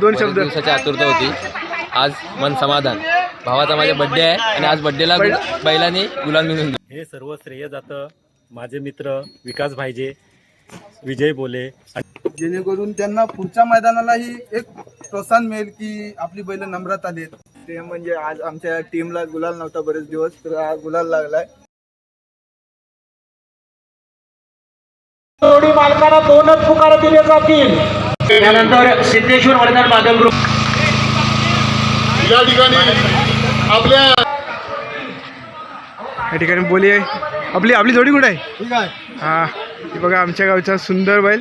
दोन शब्द. दिवसाची आतुरता होती. आज मन समाधान. भावाचा माझा बड्डे आहे आणि आज बड्डेला बैलाने गुलाल मिळून हे सर्व श्रेय जातं माझे मित्र विकास भाईजे विजय बोले. आणि जेणेकरून त्यांना पुढच्या मैदानालाही एक प्रोत्साहन मिळेल की आपली बैल नम्रात आलीत ते म्हणजे आज आमच्या टीमला गुलाल नव्हता बरेच दिवस तर गुलाल लागलाय. मालकाला दोनच पुकार दिले जातील. त्यानंतर सिद्धेश्वर वर्धन बादल ग्रुप या ठिकाणी आपल्या या ठिकाणी बोली आहे. आपली आपली जोडी कुठे आहे? हा हे बघा आमच्या गावचा सुंदर बैल.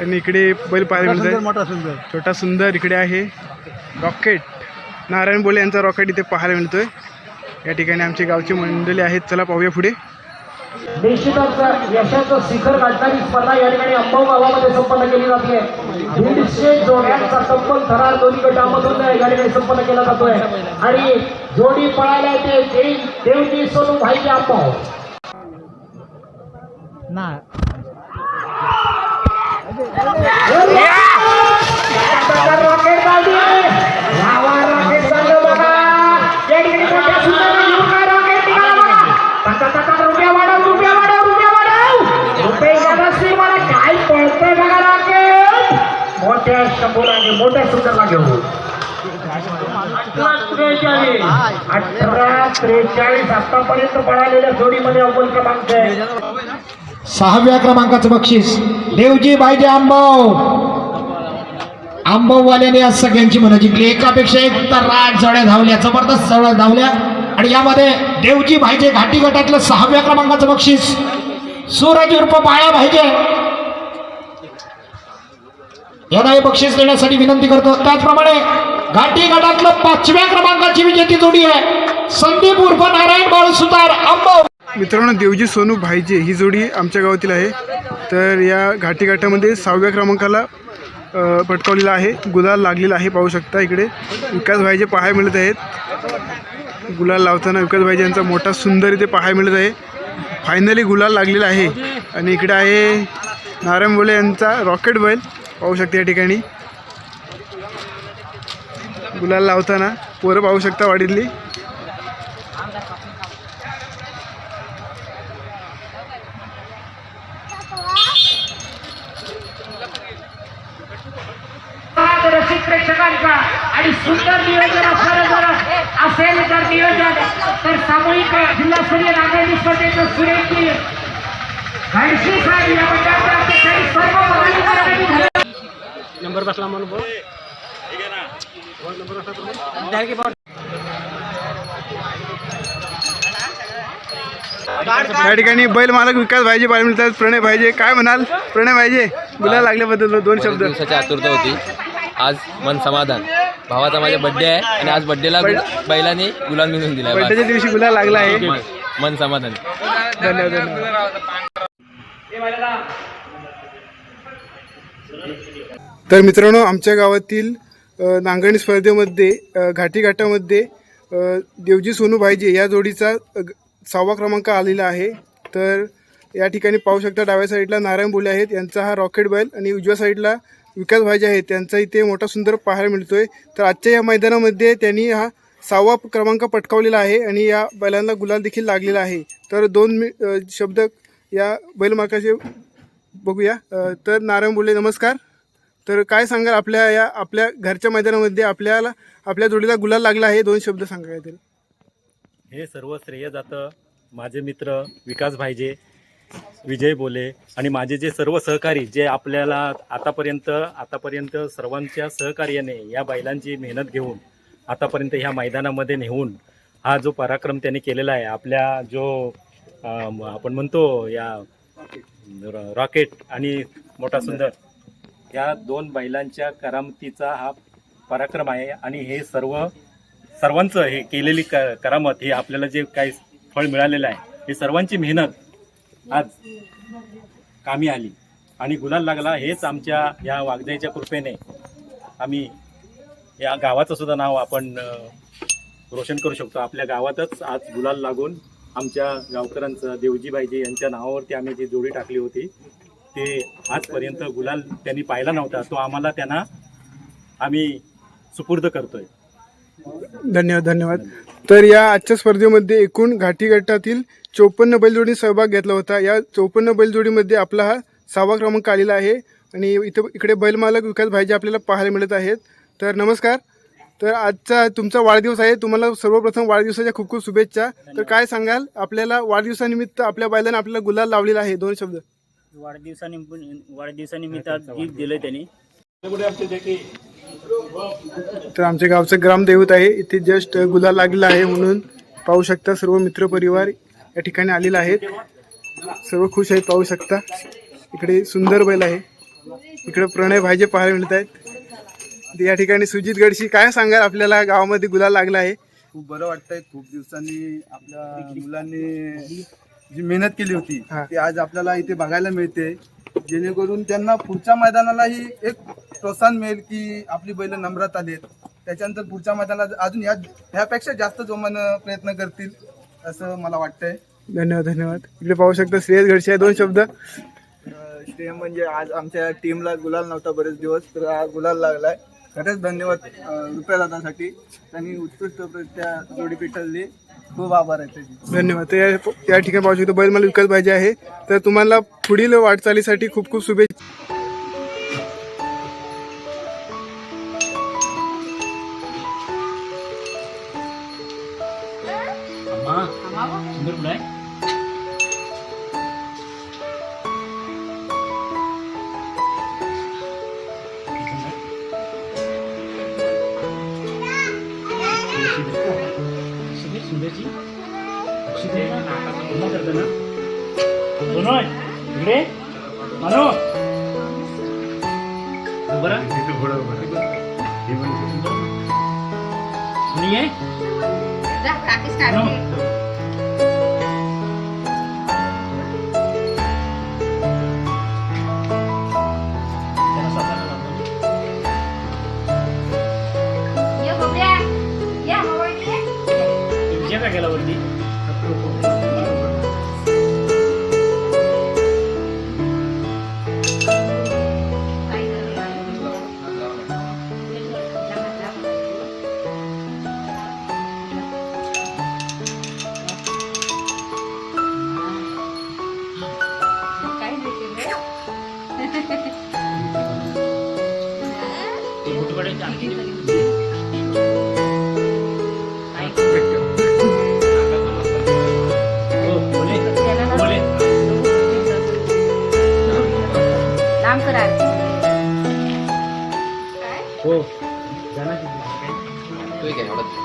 आणि इकडे बैल पाहायला मिळत आहे मोठा सुंदर. छोटा सुंदर इकडे आहे रॉकेट. नारायण बोले यांचा रॉकेट इथे पाहायला मिळतोय. या ठिकाणी आमची गावची मंडळी आहेत. चला पाहूया पुढे. निश्चितच यशाचं शिखर गाठणारी स्पर्धा या ठिकाणी अंबाव गावामध्ये संपन्न केली जाते दीडशे जोड्यांचा तब्बल थरार दोन्ही गटामधून या ठिकाणी संपन्न केला जातोय. आणि जोडी पळायला येते देव- देवजी सोनू भाईजी अंबाव रॉकेट मोठ्या सुंदरला घेऊन. अठरा त्रेचाळीस. अठरा त्रेचाळीस. आतापर्यंत पळालेल्या जोडीमध्ये अव्वल क्रमांक आहे. सहाव्या क्रमांकाचं बक्षीस. देवजी भाईजे आंबाव. आंबववाल्याने आज सगळ्यांची मनं जिंकली. एकापेक्षा एक तर राट जड्या धावल्या जबरदस्त जवळ धावल्या. आणि यामध्ये देवजी भाईजे घाटी गटातलं सहाव्या क्रमांकाचं बक्षीस. सूरज उर्फ बाळा भाईजे. यांना हे बक्षीस देण्यासाठी विनंती करतो. त्याचप्रमाणे घाटी गटातलं पाचव्या क्रमांकाची विजेती जोडी आहे. संदीप उर्फ नारायण बाळू सुतार आंबव मित्रांनो देवजी सोनू भाईजे ही जोडी आमच्या गावातील आहे. तर या घाटी घाटामध्ये सहाव्या क्रमांकाला पटकावलेला आहे. गुलाल लागलेला आहे पाहू शकता इकडे. विकास भाईजे पाहायला मिळत आहेत. गुलाल लावताना विकास भाईजे यांचा मोठा सुंदर इथे पाहायला मिळत आहे. फायनली गुलाल लागलेला आहे. आणि इकडे आहे नारायण बोले यांचा रॉकेट बैल पाहू शकते या ठिकाणी. गुलाल लावताना पोरं पाहू शकता वाडीतली. प्रेक्षकांचा आणि सुंदर नियोजन असणारं जर असेल तर नियोजन तर सामूहिक जिल्हास्तरीय नागरिक स्पर्धेचं सुरेखी. घडशी साहेब या मंडळाचे सर्व पदाधिकारी आणि या ठिकाणी बैल मालक विकास भाईजे पाहायला मिळतात प्रणय भाईजे. काय म्हणाल? प्रणय भाईजे गुलाल लागल्याबद्दल दोन शब्द. दिवसाची आतुरता होती. आज मन समाधान. भावाचा माझा बड्डे आहे आणि आज बड्डेला बैलाने गुलाल मिळून दिला बड्डेच्या दिवशी गुलाल लागला आहे. मन समाधान. धन्यवाद. तर मित्रांनो आमच्या गावातील नांगरणी स्पर्धेमध्ये घाटीघाटामध्ये घाटी घाटामध्ये देवजी सोनू भाईजी या जोडीचा सहावा क्रमांक आलेला आहे. तर या ठिकाणी पाहू शकता डाव्या साईडला नारायण बोले आहेत. यांचा हा रॉकेट बैल आणि उजव्या साईडला विकास भाईजी आहेत. त्यांचा इथे मोठा सुंदर पाहायला मिळतोय. तर आजच्या या मैदानामध्ये त्यांनी हा सहावा क्रमांक पटकावलेला आहे आणि या बैलांना गुलाल देखील लागलेला आहे. तर दोन मी शब्द या बैलमाकाचे बघूया. अ, तर नारायण बोले नमस्कार. तर काय सांगाल आपल्या या आपल्या घरच्या मैदानामध्ये आपल्याला आपल्या जोडीला गुलाल लागला आहे? दोन शब्द सांगा काहीतरी. हे सर्व श्रेय जातं माझे मित्र विकास भाईजे विजय बोले आणि माझे जे सर्व सहकारी जे आपल्याला आतापर्यंत आतापर्यंत सर्वांच्या सहकार्याने या बैलांची मेहनत घेऊन आतापर्यंत ह्या मैदानामध्ये नेऊन हा जो पराक्रम त्यांनी केलेला आहे आपल्या जो अम, आपण म्हणतो या रॉकेट आणि मोठा सुंदर. या दोन बैलांच्या करामतीचा हा पराक्रम आहे आणि हे सर्व सर्वांचं हे केलेली क करामत हे आपल्याला जे काही फळ मिळालेलं आहे हे सर्वांची मेहनत आज कामी आली. आणि गुलाल लागला हेच आमच्या या वागजाईच्या कृपेने आम्ही या गावाचं सुद्धा नाव आपण रोशन करू शकतो. आपल्या गावातच आज गुलाल लागून आमच्या गावकऱ्यांचं देवजीबाईजी यांच्या नावावरती आम्ही जी जोडी टाकली होती ते आजपर्यंत गुलाल त्यांनी पाहिला नव्हता. तो आम्हाला त्यांना आम्ही सुपूर्द करतोय. धन्यवाद धन्यवाद. तर या आजच्या स्पर्धेमध्ये एकूण घाटी गटातील चोपन्न बैलजोडी सहभाग घेतला होता. या चोपन्न बैलजोडीमध्ये आपला हा सहावा क्रमांक आलेला आहे. आणि इथं इकडे बैलमालक विकास भाईजी आपल्याला पाहायला मिळत आहेत. तर नमस्कार. तर आजचा तुमचा वाढदिवस आहे. तुम्हाला सर्वप्रथम वाढदिवसाच्या खूप खूप शुभेच्छा. तर काय सांगाल? आपल्याला वाढदिवसानिमित्त आपल्या बैलाने आपल्याला गुलाल लावलेला आहे. दोन शब्द. वाढदिवसानिमित्त वाढदिवसानिमित्त आज गिफ्ट दिलं त्यांनी. तर आमच्या गावचं ग्रामदैवत आहे. इथे जस्ट गुलाल लागलेला आहे म्हणून पाहू शकता सर्व मित्रपरिवार या ठिकाणी आलेला आहेत सर्व खुश आहेत पाहू शकता. इकडे सुंदर बैल आहे. इकडे प्रणय भाईजे पाहायला मिळत आहेत. या ठिकाणी सुजित गडशी काय सांगाल? आपल्याला गावामध्ये गुलाल लागला आहे. खूप बरं वाटतंय. खूप दिवसांनी आपल्या मुलांनी जी मेहनत केली होती हा. ती आज आपल्याला इथे बघायला मिळते. जेणेकरून त्यांना पुढच्या मैदानालाही एक प्रोत्साहन मिळेल की आपली बैल नम्रात आलीत. त्याच्यानंतर पुढच्या मैदानाला अजून या ह्यापेक्षा जास्त जोमानं प्रयत्न करतील असं मला वाटतंय. धन्यवाद धन्यवाद. इकडे पाहू शकता श्रेयस गडशी आहे दोन शब्द. श्रेय म्हणजे आज आमच्या टीमला गुलाल नव्हता बरेच दिवस तर आज गुलाल लागलाय. खरंच धन्यवाद अं, रुपया दादासाठी. त्यांनी उत्कृष्टरित्या जोडी पेटवली. खूप आभार आहे त्याची. धन्यवाद. तर या या ठिकाणी पाहू शकतो बैल मला विकत पाहिजे आहे. तर तुम्हाला पुढील वाटचालीसाठी खूप खूप शुभेच्छा. इकडे. मानो बरं सुनिये तुमच्या केला वरती?